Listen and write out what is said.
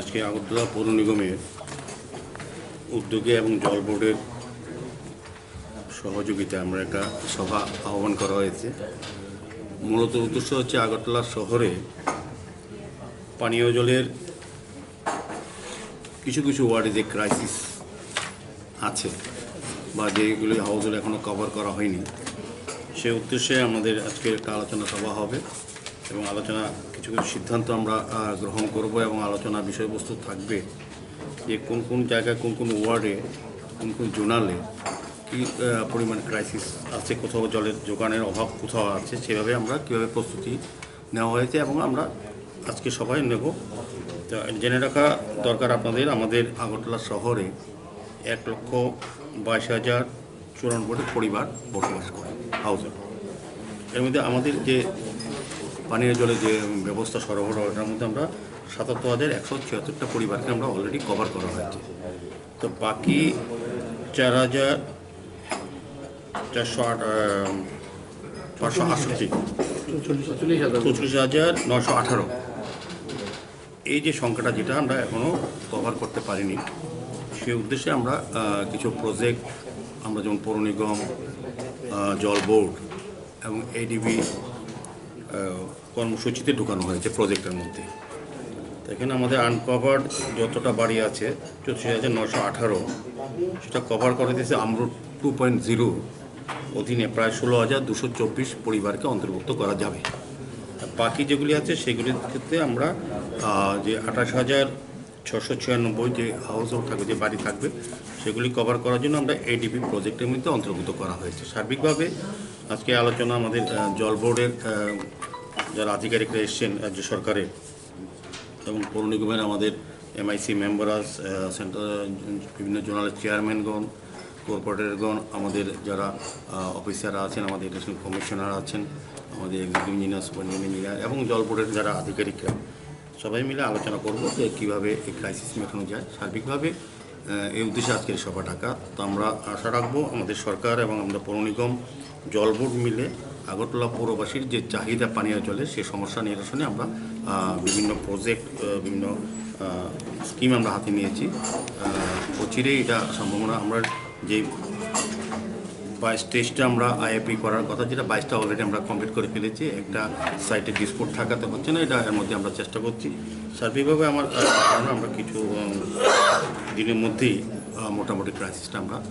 আজকে আগরতলা পৌর নিগমের উদ্যোগে এবং জল বোর্ডের সহযোগিতায় আমরা একটা সভা আহ্বান করা হয়েছে। মূলত উদ্দেশ্য হচ্ছে আগরতলা শহরে পানীয় জলের কিছু কিছু ওয়ার্ডে যে ক্রাইসিস আছে বা যেগুলি হাউজল এখনও কভার করা হয়নি সে উদ্দেশ্যে আমাদের আজকে একটা আলোচনা সভা হবে। এবং আলোচনা, কিছু কিছু সিদ্ধান্ত আমরা গ্রহণ করব এবং আলোচনা বিষয়বস্তু থাকবে যে কোন কোন জায়গায়, কোন কোন ওয়ার্ডে, কোন কোন জোনালে কী পরিমাণ ক্রাইসিস আছে, কোথাও জলের যোগানের অভাব কোথাও আছে, সেভাবে আমরা কীভাবে প্রস্তুতি নেওয়া হয়েছে এবং আমরা আজকে সবাই নেব। জেনে রাখা দরকার আপনাদের, আমাদের আগরতলা শহরে এক লক্ষ বাইশ হাজার চুরানব্বই পরিবার বসবাস করে হাউসে এর মধ্যে আমাদের যে পানীয় জলের যে ব্যবস্থা সরবরাহ এটার মধ্যে আমরা সাতাত্তর হাজার একশো ছিয়াত্তরটা পরিবারকে আমরা অলরেডি কভার করা হয়েছে। তো বাকি চার হাজার চারশো আট ছশো আটষট্টি। চৌত্রিশ হাজার। নশো আঠারো। এই যে সংখ্যাটা যেটা আমরা এখনও কভার করতে পারিনি সে উদ্দেশ্যে আমরা কিছু প্রজেক্ট আমরা যেমন পৌর নিগম জল বোর্ড এবং এডিবি কর্মসূচিতে ঢুকানো হয়েছে প্রজেক্টের মধ্যে। এখানে আমাদের আনকভার্ড যতটা বাড়ি আছে, চৌত্রিশ হাজার নশো আঠারো, সেটা কভার করে দিয়েছে আমরুট টু পয়েন্ট জিরো। অধীনে প্রায় ষোলো হাজার দুশো চব্বিশ পরিবারকে অন্তর্ভুক্ত করা যাবে। বাকি যেগুলি আছে, সেগুলির ক্ষেত্রে আমরা যে আঠাশ হাজার ছশো ছিয়ানব্বই যে হাউস হোল্ড থাকবে, যে বাড়ি থাকবে, সেগুলি কভার করার জন্য আমরা এডিপি প্রজেক্টের মধ্যে অন্তর্ভুক্ত করা হয়েছে। সার্বিকভাবে আজকে আলোচনা আমাদের জল বোর্ডের যারা আধিকারিকরা এসছেন রাজ্য সরকারের এবং পৌর নিগমের আমাদের এমআইসি মেম্বারাস সেন্ট্রাল বিভিন্ন জোনালের চেয়ারম্যানগণ কর্পোরেটরগণ আমাদের যারা অফিসাররা আছেন, আমাদের ইলেকশন কমিশনার আছেন, আমাদের এক্সিকিউটিভ ইঞ্জিনিয়ার সুপার ইঞ্জিনিয়ার এবং জল বোর্ডের যারা আধিকারিকরা। সবাই মিলে আলোচনা করব যে কীভাবে এই ক্রাইসিস মেটানো যায়। সার্বিকভাবে এই উদ্দেশ্যে আজকের সভা ডাকা তো আমরা আশা রাখব আমাদের সরকার এবং আমরা পৌর নিগম জল বোর্ড মিলে আগরতলা পৌরবাসীর যে চাহিদা পানীয় জলের সেই সমস্যা নিরসনে আমরা বিভিন্ন প্রজেক্ট বিভিন্ন স্কিম আমরা হাতে নিয়েছি। অচিরেই এটা সম্ভাবনা। আমরা যে বাইশ তেইশটা আমরা আইএপি করার কথা, যেটা বাইশটা অলরেডি আমরা কমপ্লিট করে ফেলেছি। একটা সাইটে ডিসপুট থাকাতে হচ্ছে না, এটা এর মধ্যে আমরা চেষ্টা করছি। সার্বিকভাবে আমার আমরা কিছু দিনের মধ্যেই মোটামুটি ক্রাইসিসটা আমরা